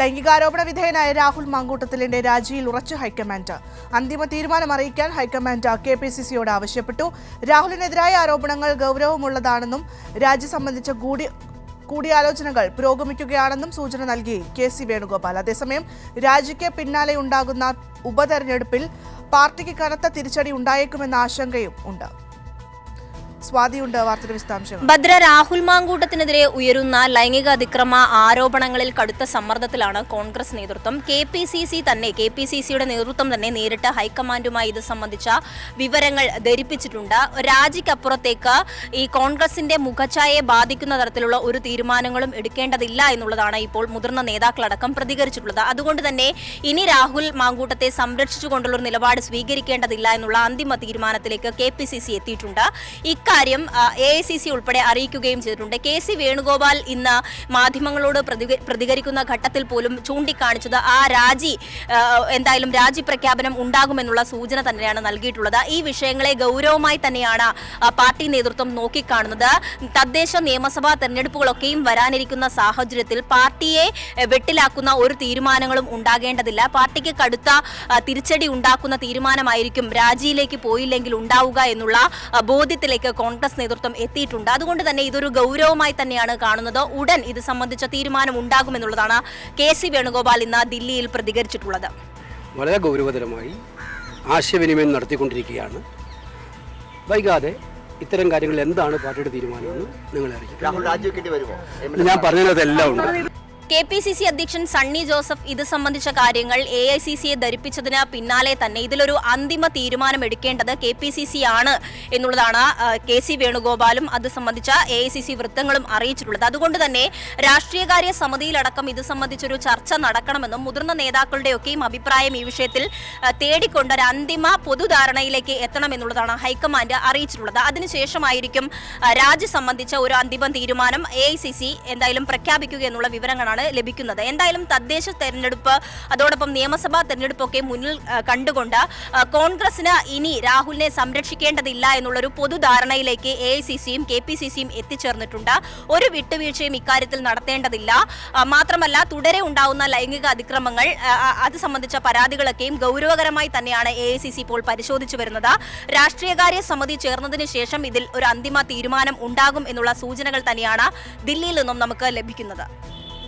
ലൈംഗികാരോപണ വിധേയനായ രാഹുൽ മാങ്കൂട്ടത്തിലിന്റെ രാജിയിൽ ഉറച്ചു ഹൈക്കമാൻഡ്. അന്തിമ തീരുമാനം അറിയിക്കാൻ high command K P C സിയോട് ആവശ്യപ്പെട്ടു. രാഹുലിനെതിരായ ആരോപണങ്ങൾ ഗൗരവമുള്ളതാണെന്നും രാജി സംബന്ധിച്ച കൂടി കൂടിയാലോചനകൾ പുരോഗമിക്കുകയാണെന്നും സൂചന നൽകി കെ സി വേണുഗോപാൽ. അതേസമയം രാജിക്ക് പിന്നാലെ ഉണ്ടാകുന്ന ഉപതെരഞ്ഞെടുപ്പിൽ പാർട്ടിക്ക് കനത്ത തിരിച്ചടി ഉണ്ടായേക്കുമെന്ന ആശങ്കയും ഉണ്ട്. സ്വാതിയുണ്ട് വാർത്തയുടെ വിശദാംശങ്ങൾ. ഭദ്ര രാഹുൽ മാങ്കൂട്ടത്തിനെതിരെ ഉയരുന്ന ലൈംഗിക അതിക്രമ ആരോപണങ്ങളിൽ കടുത്ത സമ്മർദ്ദത്തിലാണ് കോൺഗ്രസ് നേതൃത്വം. കെ പി സി സി തന്നെ കെ പി സി സിയുടെ നേതൃത്വം തന്നെ നേരിട്ട് ഹൈക്കമാൻഡുമായി ഇത് സംബന്ധിച്ച വിവരങ്ങൾ ധരിപ്പിച്ചിട്ടുണ്ട്. രാജിക്കപ്പുറത്തേക്ക് ഈ കോൺഗ്രസിന്റെ മുഖഛായയെ ബാധിക്കുന്ന തരത്തിലുള്ള ഒരു തീരുമാനങ്ങളും എടുക്കേണ്ടതില്ല എന്നുള്ളതാണ് ഇപ്പോൾ മുതിർന്ന നേതാക്കളടക്കം പ്രതികരിച്ചിട്ടുള്ളത്. അതുകൊണ്ട് തന്നെ ഇനി രാഹുൽ മാങ്കൂട്ടത്തെ സംരക്ഷിച്ചുകൊണ്ടുള്ള ഒരു നിലപാട് സ്വീകരിക്കേണ്ടതില്ല എന്നുള്ള അന്തിമ തീരുമാനത്തിലേക്ക് കെ പി സി സി എത്തിയിട്ടുണ്ട്. എ ഐ സി സി ഉൾപ്പെടെ അറിയിക്കുകയും ചെയ്തിട്ടുണ്ട്. കെ സി വേണുഗോപാൽ ഇന്ന് മാധ്യമങ്ങളോട് പ്രതികരിക്കുന്ന ഘട്ടത്തിൽ പോലും ചൂണ്ടിക്കാണിച്ചത് ആ രാജി എന്തായാലും രാജി പ്രഖ്യാപനം ഉണ്ടാകുമെന്നുള്ള സൂചന തന്നെയാണ് നൽകിയിട്ടുള്ളത്. ഈ വിഷയങ്ങളെ ഗൗരവമായി തന്നെയാണ് പാർട്ടി നേതൃത്വം നോക്കിക്കാണുന്നത്. തദ്ദേശ നിയമസഭാ തെരഞ്ഞെടുപ്പുകളൊക്കെയും വരാനിരിക്കുന്ന സാഹചര്യത്തിൽ പാർട്ടിയെ വെട്ടിലാക്കുന്ന ഒരു തീരുമാനങ്ങളും ഉണ്ടാകേണ്ടതില്ല. പാർട്ടിക്ക് കടുത്ത തിരിച്ചടി ഉണ്ടാക്കുന്ന തീരുമാനമായിരിക്കും രാജിയിലേക്ക് പോയില്ലെങ്കിൽ ഉണ്ടാവുക എന്നുള്ള ബോധ്യത്തിലേക്ക് കോൺഗ്രസ് നേതൃത്വം എത്തിയിട്ടുണ്ട്. അതുകൊണ്ട് തന്നെ ഇതൊരു ഗൗരവമായി തന്നെയാണ് കാണുന്നത്. ഉടൻ ഇത് സംബന്ധിച്ച തീരുമാനം ഉണ്ടാകുമെന്നുള്ളതാണ് കെ സി വേണുഗോപാൽ ഇന്ന് ദില്ലിയിൽ പ്രതികരിച്ചിട്ടുള്ളത്. വളരെ ഗൗരവതരമായി ആശയവിനിമയം നടത്തിക്കൊണ്ടിരിക്കുകയാണ്. വൈകാതെ ഇത്തരം കാര്യങ്ങൾ എന്താണ് പാർട്ടിയുടെ തീരുമാനമെന്ന് നിങ്ങൾ അറിയിക്കും. രാഹുൽ രാജിവെക്കേണ്ടി വരുമോ? ഞാൻ പറഞ്ഞതെല്ലാം ഉണ്ട്. കെ പി സി സി അധ്യക്ഷൻ സണ്ണി ജോസഫ് ഇത് സംബന്ധിച്ച കാര്യങ്ങൾ എ ഐ സി സിയെ ധരിപ്പിച്ചതിന് പിന്നാലെ തന്നെ ഇതിലൊരു അന്തിമ തീരുമാനം എടുക്കേണ്ടത് കെ പി സി സി ആണ് എന്നുള്ളതാണ് കെ സി വേണുഗോപാലും അത് സംബന്ധിച്ച എ ഐ സി സി വൃത്തങ്ങളും അറിയിച്ചിട്ടുള്ളത്. അതുകൊണ്ട് തന്നെ രാഷ്ട്രീയകാര്യ സമിതിയിലടക്കം ഇത് സംബന്ധിച്ചൊരു ചർച്ച നടക്കണമെന്നും മുതിർന്ന നേതാക്കളുടെയൊക്കെയും അഭിപ്രായം ഈ വിഷയത്തിൽ തേടിക്കൊണ്ട് ഒരു അന്തിമ പൊതുധാരണയിലേക്ക് എത്തണമെന്നുള്ളതാണ് ഹൈക്കമാൻഡ് അറിയിച്ചിട്ടുള്ളത്. അതിനുശേഷമായിരിക്കും രാജി സംബന്ധിച്ച ഒരു അന്തിമ തീരുമാനം എ എന്തായാലും പ്രഖ്യാപിക്കുക എന്നുള്ള വിവരങ്ങളാണ് ലഭിക്കുന്നത്. എന്തായാലും തദ്ദേശ തെരഞ്ഞെടുപ്പ് അതോടൊപ്പം നിയമസഭാ തെരഞ്ഞെടുപ്പൊക്കെ മുന്നിൽ കണ്ടുകൊണ്ട് കോൺഗ്രസിന് ഇനി രാഹുലിനെ സംരക്ഷിക്കേണ്ടതില്ല എന്നുള്ളൊരു പൊതുധാരണയിലേക്ക് എ ഐ സി സിയും കെ പി സി സിയും എത്തിച്ചേർന്നിട്ടുണ്ട്. ഒരു വിട്ടുവീഴ്ചയും ഇക്കാര്യത്തിൽ നടത്തേണ്ടതില്ല. മാത്രമല്ല തുടരെ ഉണ്ടാവുന്ന ലൈംഗിക അതിക്രമങ്ങൾ അത് സംബന്ധിച്ച പരാതികളൊക്കെയും ഗൗരവകരമായി തന്നെയാണ് എ ഐ സി സി ഇപ്പോൾ പരിശോധിച്ചു വരുന്നത്. രാഷ്ട്രീയകാര്യ സമിതി ചേർന്നതിന് ശേഷം ഇതിൽ ഒരു അന്തിമ തീരുമാനം ഉണ്ടാകും എന്നുള്ള സൂചനകൾ തന്നെയാണ് ദില്ലിയിൽ നിന്നും നമുക്ക് ലഭിക്കുന്നത്.